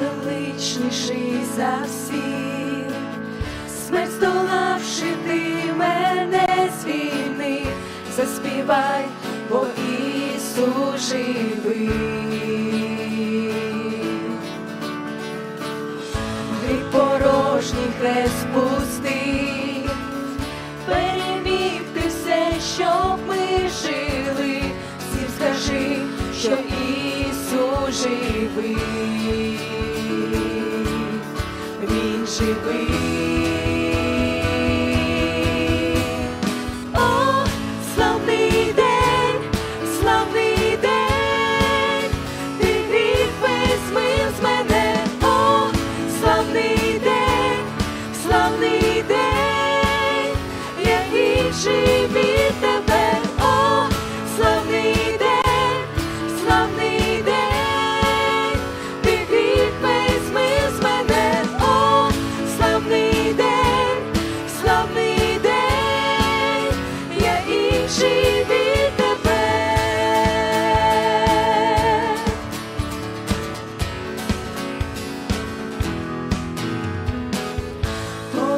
величніший за всіх, смерть здолавши ти мене з заспівай, бо Ісус живий. se.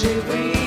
she weeps.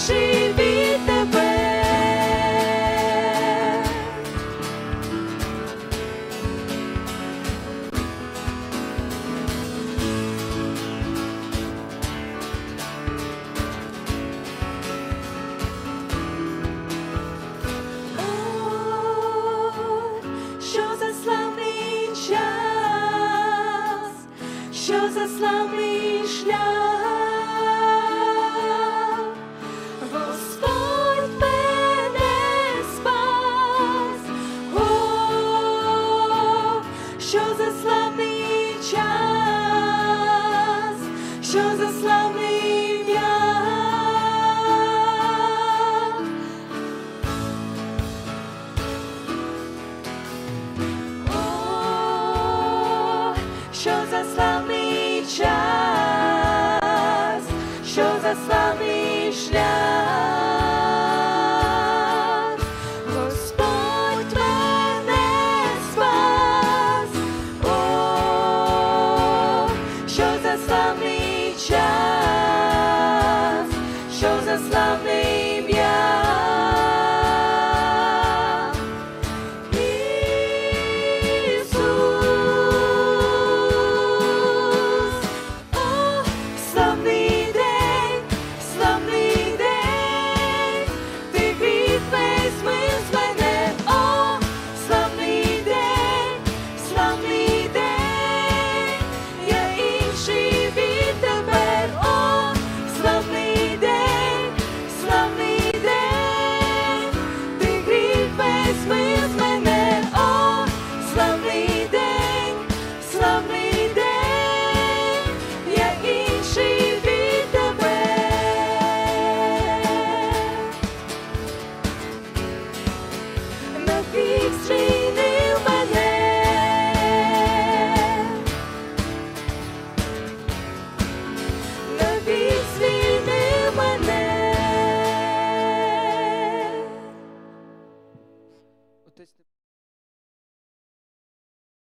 О, що за славний час, що за славний шлях. що за славний час, що за славний ім'я. О, що за славний час, що за славний шлях.